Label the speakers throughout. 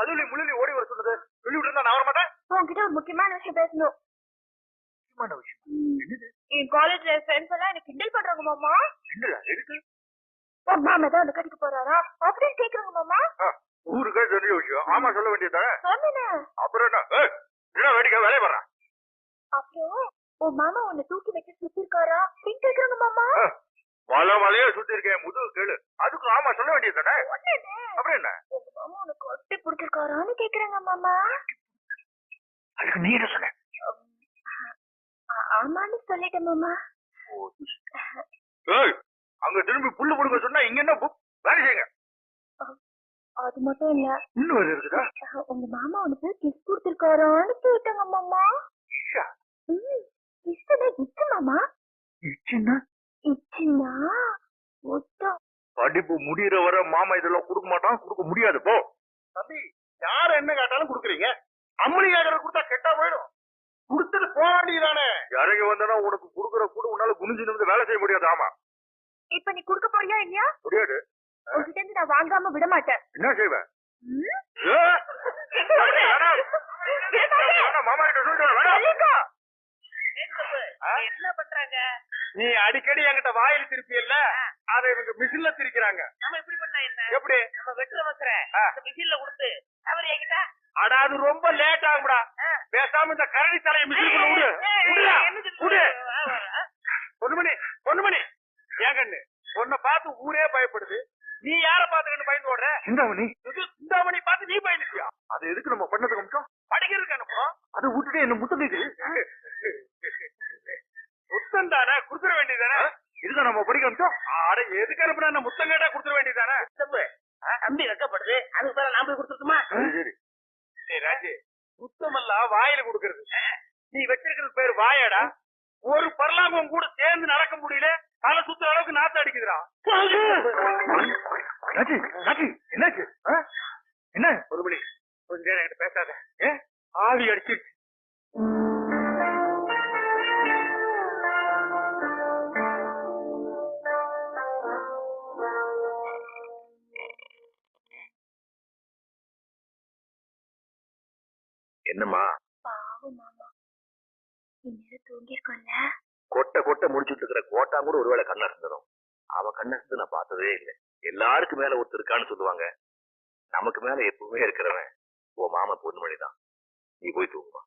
Speaker 1: கதுலி முள்ளிலி ஓடி வர சொன்னது விட்டு நான் வர மாட்டேன்
Speaker 2: உன்கிட்ட ஒரு முக்கியமான விஷயம் பேசணும்.
Speaker 1: முக்கியமான விஷயம்? என்னது?
Speaker 2: என் காலேஜ்ல ஃப்ரெண்ட்ஸ் எல்லாம் எனக்கு கிண்டல் பண்றாங்க மாமா.
Speaker 1: என்னடா எதுக்கு?
Speaker 2: மாமா தான் வந்து கட்டிக்க போறாரா? அப்படின்னு கேக்குறாங்க மாமா.
Speaker 1: ஊருக்கே தெரிஞ்ச விஷயம். ஆமா சொல்ல வேண்டியதானே
Speaker 2: சொன்னேன்.
Speaker 1: அப்புறம் என்ன? என்ன வேடிக்கை வேலையை வர்றான்
Speaker 2: அப்புறம் உன் மாமா உன்னை தூக்கி வச்சு சுத்தி இருக்காரா அப்படின்னு கேக்குறாங்க மாமா.
Speaker 1: வள வளைய சுத்தி இருக்கேன் முதுகு கேளு. அதுக்கு ஆமா சொல்ல வேண்டியதானே
Speaker 2: சொன்னேனே.
Speaker 1: அப்புறம் என்ன?
Speaker 2: பிடிச்சிருக்காரான்னு கேக்குறாங்க மாமா.
Speaker 1: அதுக்கு நீ என்ன சொன்ன
Speaker 2: ஆமான்னு சொல்லிட்டேன் மாமா.
Speaker 1: ஏய் அங்க திரும்பி புல்லு புடுங்க சொன்னா இங்க என்ன வேலை செய்யுங்க.
Speaker 2: அது மட்டும் இல்ல.
Speaker 1: இன்னும் வேற இருக்குதா?
Speaker 2: உங்க மாமா உனக்கு கிஸ் கொடுத்திருக்காரான்னு கேட்டாங்க மாமா. ம் கிஸ்னா கிஸ் மாமா.
Speaker 1: இச்சின்னா
Speaker 2: இச்சின்னா முத்தம்
Speaker 1: படிப்பு முடியற வர மாமா இதெல்லாம் கொடுக்க மாட்டான் கொடுக்க முடியாது போ. தம்பி யார் என்ன கேட்டாலும் கொடுக்குறீங்க? அம்மனி கேட்கறது கொடுத்தா கெட்டா போயிடும். கொடுத்துட்டு போக வேண்டியதானே இறங்கி வந்தனா உனக்கு கொடுக்குற கூட உன்னால குனிஞ்சு நிமிந்து வேலை செய்ய முடியாது. ஆமா.
Speaker 2: இப்ப நீ குடுக்க போறியா இல்லையா
Speaker 1: முடியாது.
Speaker 2: உங்ககிட்ட இருந்து நான் வாங்காம விட மாட்டேன்.
Speaker 1: என்ன செய்வேன் மாமா கிட்ட சொல்லிட்டு?
Speaker 3: என்ன பண்றாங்க?
Speaker 1: நீ அடிக்கடி என்கிட்ட வாயில் திருப்பியல்ல? அதை இவங்க மிஷின்ல திரிக்கிறாங்க.
Speaker 3: நம்ம இப்படி
Speaker 1: எப்படி?
Speaker 3: நம்ம. அந்த மிஷின்ல கொடுத்து அவர் என்கிட்ட
Speaker 1: அடா அது ரொம்ப லேட் ஆகும்டா. பேசாம இந்த கரடி தலையை மிஷினுக்குள்ள விடு. விடு. பொண்ணுமணி பொண்ணுமணி ஏன் கண்ணு? உன்னை பார்த்து ஊரே பயப்படுது. நீ யார பார்த்து பயந்து ஓடுற? சிந்தாமணி. சிந்தாமணி பார்த்து நீ பயந்துட்டியா? அது எதுக்கு நம்ம பண்ணதுக்கு அனுப்பிச்சோம் படிக்கிறதுக்கு அனுப்புறோம். அதை விட்டுட்டு என்ன முத்தம் கேக்குது முத்தம் தானே? குடுத்துட வேண்டியதானே இதுதான் நம்ம படிக்க அனுப்பிச்சோம் அட எதுக்கு அனுப்புனா முத்தம் கேட்டா குடுத்துட வேண்டியதானே
Speaker 3: தம்பி. தம்பி வெக்கப்படுது. அதுக்கு பேர நான் போய் கொடுத்துட்டுமா
Speaker 1: சரி ராஜி. முத்தமெல்லாம் வாயில கொடுக்கறது. நீ வச்சிருக்கிறது பேர் வாயாடா. ஒரு பரலாபம் கூட சேர்ந்து நடக்க முடியல. தலை சுத்துற அளவுக்கு நாத்து அடிக்குதுடா. ராஜி ராஜி என்னாச்சு? என்னம்மா?
Speaker 2: பாவம் மாமா. இந்நேரம் தூங்கிருக்கோம்ல?
Speaker 1: கொட்டை கொட்டை முடிச்சுட்டு இருக்கிற கோட்டா கூட ஒருவேளை கண்ணா இருந்ததும் அவன் கண்ணு நான் பார்த்ததே இல்லை. எல்லாருக்கும் மேல ஒருத்தர் இருக்கான்னு சொல்லுவாங்க. நமக்கு மேல எப்பவுமே இருக்கிறவன் ஓ மாமா பொண்ணுமணி தான் நீ போய் தூங்குமா.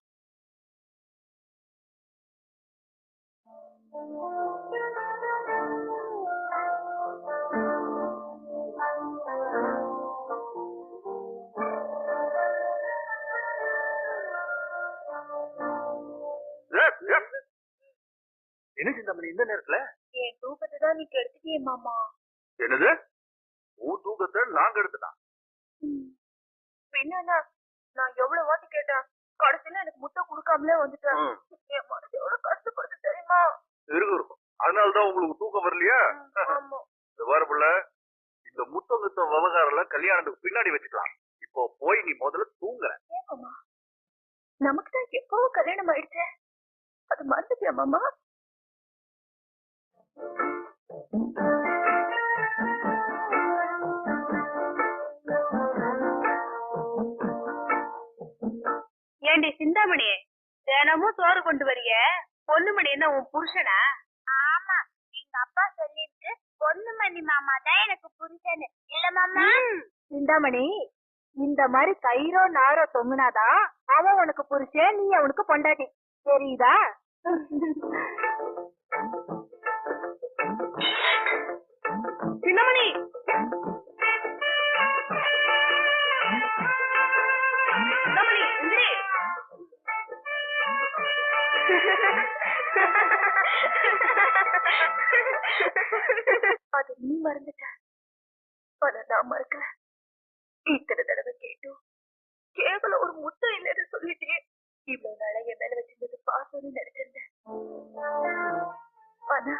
Speaker 1: என்ன சிந்தாமணி இந்த நேரத்துல?
Speaker 2: என் தூக்கத்தை தான் நீ கெடுத்துட்டியே மாமா.
Speaker 1: என்னது? உன் தூக்கத்தை நாங்க எடுத்துட்டான்
Speaker 2: ம். பின்ன என்ன நான் எவ்வளவு வாட்டி கேட்டேன் கடைசியில எனக்கு முட்டை கொடுக்காமலே வந்துட்டேன். என் மனசு எவ்வளவு கஷ்டப்படுது தெரியுமா?
Speaker 1: இருக்கும் இருக்கும். அதனாலதான் உங்களுக்கு தூக்கம் வரலையா? இந்த வார புள்ள இந்த முத்தம் குத்தம் விவகாரம் எல்லாம் கல்யாணத்துக்கு பின்னாடி வச்சுக்கலாம். இப்போ போய் நீ முதல்ல தூங்குற.
Speaker 2: நமக்கு தான் எப்பவோ கல்யாணம் ஆயிடுச்சு? அது மறந்துட்டியா மாமா? ஏண்டி சிந்தாமணி தினமும் சோறு கொண்டு வரிய? பொண்ணுமணி என்ன உன் புருஷனா? ஆமா எங்க அப்பா சொல்லிருக்கு பொண்ணுமணி மாமா தான் எனக்கு புருஷனு. இல்ல மாமா? சிந்தாமணி இந்த மாதிரி கயிறோ நாரோ தொங்குனாதான் அவன் உனக்கு புருஷன் நீ அவனுக்கு பொண்டாட்டி. தெரியுதா? சின்னமணி. அது நீ மறந்துட்ட. ஆனா நான் மறக்கல. இத்தனை தடவை கேட்டோம். கேவல ஒரு முத்தம் இல்லைன்னு சொல்லிட்டே இவ்வளவு நாளா என் மேல வச்சிருந்தது பாசம்னு நினைச்சிருந்தேன். ஆனா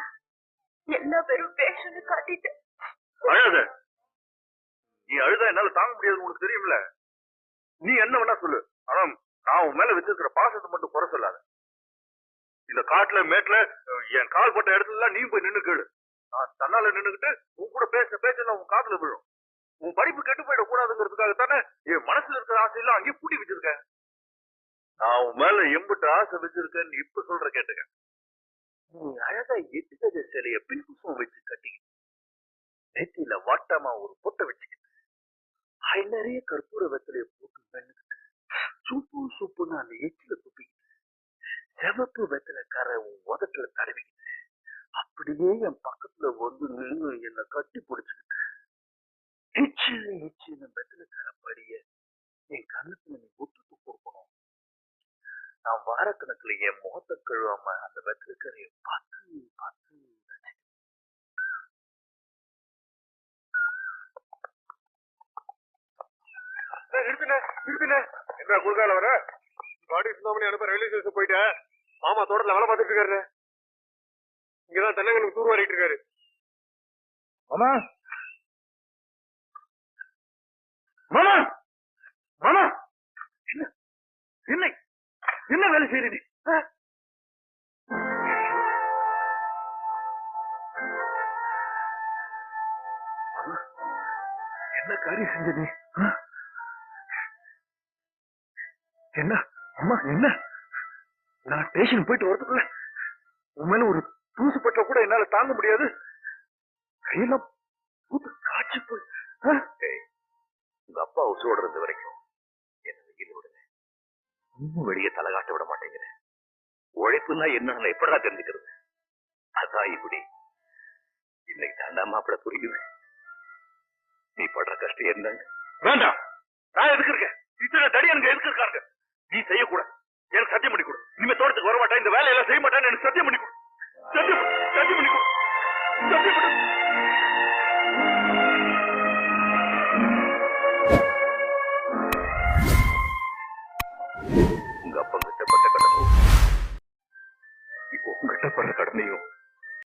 Speaker 2: எல்லா பேரும் பேஷன்னு காட்டிட்டேன்
Speaker 1: அழாத. நீ அழுதா என்னால தாங்க முடியாது உனக்கு தெரியும்ல? நீ என்ன வேணா சொல்லு. ஆனா நான் உன் மேல வச்சிருக்கிற பாசத்தை மட்டும் குறை சொல்லாத. இந்த காட்டுல மேட்ல என் கால் பட்ட இடத்துல எல்லாம் நீ போய் நின்னு கேளு. நான் தன்னால நின்னுகிட்டு உன் கூட பேச பேச உன் காதுல விழும். உன் படிப்பு கெட்டு போயிட கூடாதுங்கிறதுக்காக தானே என் மனசுல இருக்கிற ஆசையெல்லாம் அங்கேயே பூட்டி வச்சிருக்கேன். நான் உன் மேல எம்பிட்டு ஆசை வச்சிருக்கேன்னு இப்ப சொல்ற கேட்டுக்க. அழகா எட்டு சிலைய பின்புசம் வச்சு கட்டிக்கிட்டு? நெத்தியில வாட்டாமா ஒரு பொட்டை வச்சுக்கிட்டு. அது நிறைய கற்பூர வெத்தலைய போட்டு மென்னுக்கிட்டு. சூப்பு சூப்புன்னு அந்த எச்சில துப்பிக்கிட்டு. செவப்பு வெத்தலைக்கார உன் உதட்டுல தடவிக்கிட்டு. அப்படியே என் பக்கத்துல வந்து நின்று என்னை கட்டி பிடிச்சுக்கிட்ட. எச்சு எச்சுன்னு வெத்தலைக்கார படிய என் கண்ணுக்கு நீ ஒத்துட்டு கொடுக்கணும். நான் வாரக்கணக்குல என் முகத்தை கழுவாம அந்த வெத்தலைக்கரையை பார்த்து பார்த்து ரசிக்கணும்.
Speaker 4: நிறுத்துன நிறுத்துன என்ன குறுக்கால வர? பாடி சுந்தாமணி அனுப்ப ரயில்வே ஸ்டேஷன் போயிட்டேன் மாமா தோட்டத்துல வேலை பார்த்துட்டு இருக்காரு இங்கதான் தென்னங்கனுக்கு தூர் வாரிட்டு இருக்காரு.
Speaker 1: மாமா? மாமா? மாமா? என்ன? என்ன? என்ன வேலை செய்யற என்ன காரியம் செஞ்ச நீ என்ன? அம்மா என்ன? நான் ஸ்டேஷன் போயிட்டு வரதுக்குள்ள உன் மேல ஒரு தூசு பட்ட கூட என்னால தாங்க முடியாது. கையெல்லாம் பூத்து காய்ச்சி போய் உங்க அப்பா உசு ஓடுறது வரைக்கும் இன்னும் வெளியே தலை காட்ட விட மாட்டேங்கிறேன் உழைப்புன்னா என்னன்னு எப்படா தெரிஞ்சுக்கிறது? அதான் இப்படி. இன்னைக்கு தாண்டாமா அப்படி புரியுது. நீ படுற கஷ்டம் என்னன்னு? வேண்டாம். நான் எதுக்கு இருக்கேன்? இத்தனை தடி எனக்கு எதுக்கு இருக்காங்க? நீ செய்யக்கூடாது எனக்கு சத்தியம் பண்ணி கொடு. இனிமே தோட்டத்துக்கு வர மாட்டேன் இந்த வேலையெல்லாம் செய்ய மாட்டேன்னு எனக்கு சத்தியம் பண்ணி கொடு. சத்தியம் சத்தியம் பண்ணி கொடு. சத்தியம் பண்ணி. உங்க